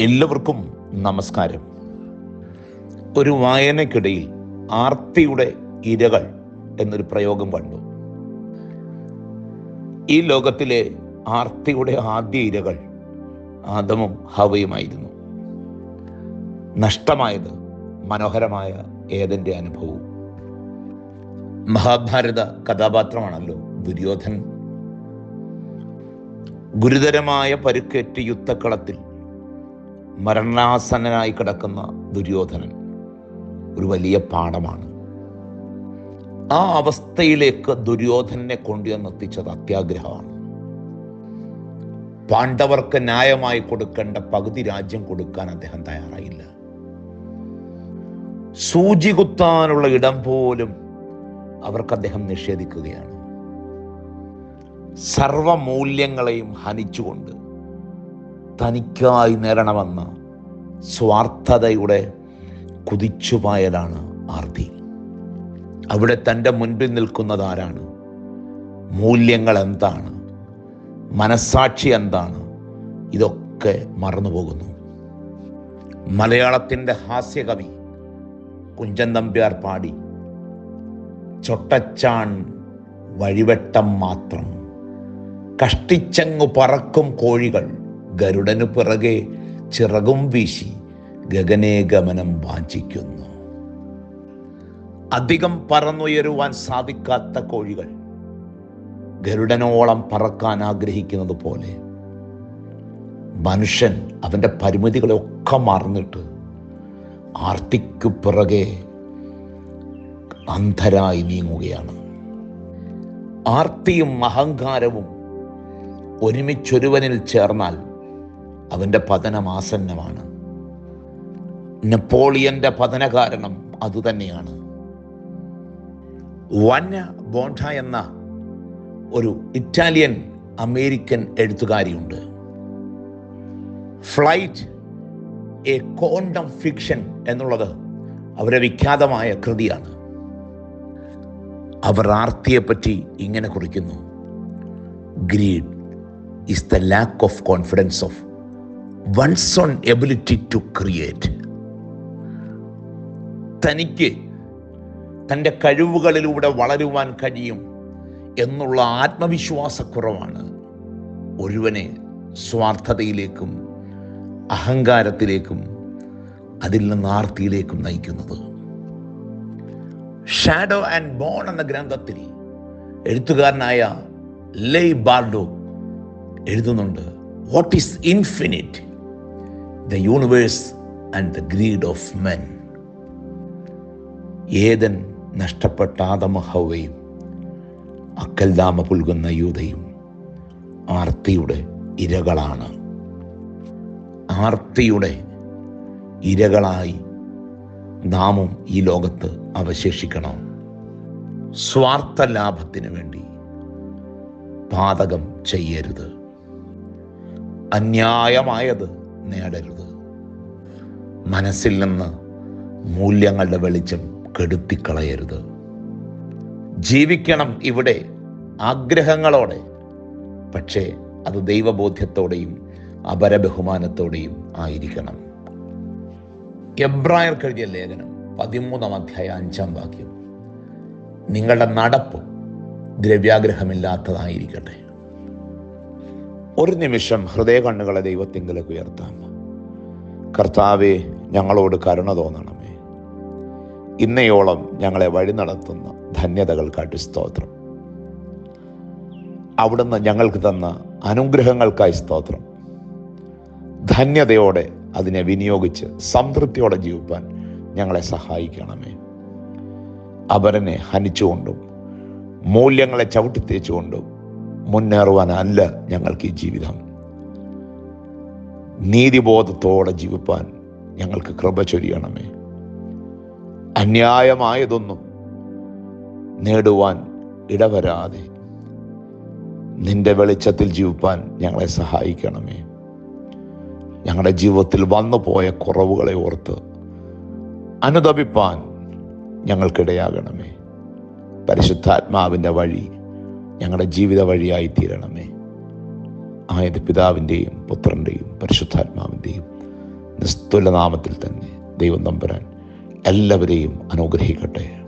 എല്ലാവർക്കും നമസ്കാരം. ഒരു വായനയ്ക്കിടയിൽ ആർത്തിയുടെ ഇരകൾ എന്നൊരു പ്രയോഗം കണ്ടു. ഈ ലോകത്തിലെ ആർത്തിയുടെ ആദ്യ ഇരകൾ ആദമും ഹവയുമായിരുന്നു. നഷ്ടമായത് മനോഹരമായ ഏതെന്റെ അനുഭവവും. മഹാഭാരത കഥാപാത്രമാണല്ലോ ദുര്യോധനൻ. ഗുരുതരമായ പരുക്കേറ്റ് യുദ്ധക്കളത്തിൽ മരണാസന്നനായി കിടക്കുന്ന ദുര്യോധനൻ ഒരു വലിയ പാഠമാണ്. ആ അവസ്ഥയിലേക്ക് ദുര്യോധനനെ കൊണ്ടുവന്നെത്തിച്ചത് അത്യാഗ്രഹമാണ്. പാണ്ഡവർക്ക് ന്യായമായി കൊടുക്കേണ്ട പകുതി രാജ്യം കൊടുക്കാൻ അദ്ദേഹം തയ്യാറായില്ല. സൂചി കുത്താനുള്ള ഇടം പോലും അവർക്ക് അദ്ദേഹം നിഷേധിക്കുകയാണ്. സർവമൂല്യങ്ങളെയും ഹനിച്ചുകൊണ്ട് തനിക്കായി നേരണമെന്ന സ്വാർത്ഥതയുടെ കുതിച്ചുപായലാണ് ആർത്തി അവിടെ തന്റെ മുൻപിൽ നിൽക്കുന്നത് ആരാണ്? മൂല്യങ്ങൾ എന്താണ്? മനസാക്ഷി എന്താണ്? ഇതൊക്കെ മറന്നുപോകുന്നു മലയാളത്തിന്റെ ഹാസ്യകവി കുഞ്ചൻ നമ്പ്യാർ പാടി ചൊട്ടച്ചാൺ വഴിവെട്ടം മാത്രം. കഷ്ടിച്ചങ്ങു പറക്കും കോഴികൾ ഗരുഡനു പിറകെ ചിറകും വീശി ഗഗനേ ഗമനം വാഞ്ചിക്കുന്നു. അധികം പറന്നുയരുവാൻ സാധിക്കാത്ത കോഴികൾ ഗരുഡനോളം പറക്കാൻ ആഗ്രഹിക്കുന്നത് പോലെ മനുഷ്യൻ അവന്റെ പരിമിതികളെയൊക്കെ മറന്നിട്ട് ആർത്തിക്കു പിറകെ അന്ധരായി നീങ്ങുകയാണ്. ആർത്തിയും അഹങ്കാരവും ഒരുമിച്ചൊരുവനിൽ ചേർന്നാൽ അവന്റെ പതനം ആസന്നമാണ് നെപ്പോളിയന്റെ പതന കാരണം അതുതന്നെയാണ്. വന്യ ബോണ്ട എന്ന ഒരു ഇറ്റാലിയൻ അമേരിക്കൻ എഴുത്തുകാരിയുണ്ട്. ഫ്ലൈറ്റ് എ കോണ്ടം ഫിക്ഷൻ എന്നുള്ളത് അവരെ വിഖ്യാതമായ കൃതിയാണ്. അവർ ആർത്തിയെപ്പറ്റി ഇങ്ങനെ കുറിക്കുന്നു. Greed is the lack of confidence of one's own ability to create തനിക്ക് തന്റെ കഴിവുകളിലൂടെ വളരുവാൻ കഴിയും എന്നുള്ള ആത്മവിശ്വാസക്കുറവാണ് ഒരുവനെ സ്വാർത്ഥതയിലേക്കും അഹങ്കാരത്തിലേക്കും അതിൽ നിന്ന് ആർത്തിയിലേക്കും നയിക്കുന്നത്. ഷാഡോ ആൻഡ് ബോൺ എന്ന ഗ്രന്ഥത്തിൽ എഴുത്തുകാരനായ ലെയ് ബാർഡോ എഴുതുന്നുണ്ട് what is infinite the universe and the greed of men ഏതൻ നഷ്ടപ്പെട്ട ആദമഹവയും അക്കൽദാമ പുൽകുന്ന യൂതയും ആർത്തിയുടെ ഇരകളാണ്. ആർത്തിയുടെ ഇരകളായി നാമും ഈ ലോകത്ത് അവശേഷിക്കണം. സ്വാർത്ഥ ലാഭത്തിന് വേണ്ടി പാതകം ചെയ്യരുത്. അന്യായമായത് നേടരുത്. മനസ്സിൽ നിന്ന് മൂല്യങ്ങളുടെ വെളിച്ചം കെടുത്തിക്കളയരുത്. ജീവിക്കണം ഇവിടെ ആഗ്രഹങ്ങളോടെ. പക്ഷേ അത് ദൈവബോധ്യത്തോടെയും അപരബഹുമാനത്തോടെയും ആയിരിക്കണം. എബ്രായർ കഴിഞ്ഞ ലേഖനം പതിമൂന്നാം അധ്യായ അഞ്ചാം വാക്യം. നിങ്ങളുടെ നടപ്പ് ദ്രവ്യാഗ്രഹമില്ലാത്തതായിരിക്കട്ടെ. ഒരു നിമിഷം ഹൃദയ കണ്ണുകളെ ദൈവത്തിങ്കിലേക്ക് ഉയർത്താം. കർത്താവെ ഞങ്ങളോട് കരുണ തോന്നണമേ. ഇന്നയോളം ഞങ്ങളെ വഴി നടത്തുന്ന ധന്യതകൾക്കാട്ടി സ്തോത്രം. അവിടുന്ന് ഞങ്ങൾക്ക് തന്ന അനുഗ്രഹങ്ങൾക്കായി സ്തോത്രം. ധന്യതയോടെ അതിനെ വിനിയോഗിച്ച് സംതൃപ്തിയോടെ ജീവിപ്പാൻ ഞങ്ങളെ സഹായിക്കണമേ. അവരനെ ഹനിച്ചുകൊണ്ടും മൂല്യങ്ങളെ ചവിട്ടിത്തേച്ചുകൊണ്ടും മുന്നേറുവാനല്ല ഞങ്ങൾക്ക് ഈ ജീവിതം. നീതിബോധത്തോടെ ജീവിപ്പാൻ ഞങ്ങൾക്ക് കൃപ ചൊരിയണമേ. അന്യായമായതൊന്നും നേടുവാൻ ഇടവരാതെ നിന്റെ വെളിച്ചത്തിൽ ജീവിപ്പാൻ ഞങ്ങളെ സഹായിക്കണമേ. ഞങ്ങളുടെ ജീവിതത്തിൽ വന്നു പോയ കുറവുകളെ ഓർത്ത് അനുദപിപ്പാൻ ഞങ്ങൾക്കിടയാകണമേ. പരിശുദ്ധാത്മാവിന്റെ വഴി ഞങ്ങളുടെ ജീവിത വഴിയായി തീരണമേ ആയത് പിതാവിന്റെയും പുത്രന്റെയും പരിശുദ്ധാത്മാവിന്റെയും നിസ്തുല നാമത്തിൽ തന്നെ ദൈവം നമ്പുരാൻ എല്ലാവരെയും അനുഗ്രഹിക്കട്ടെ.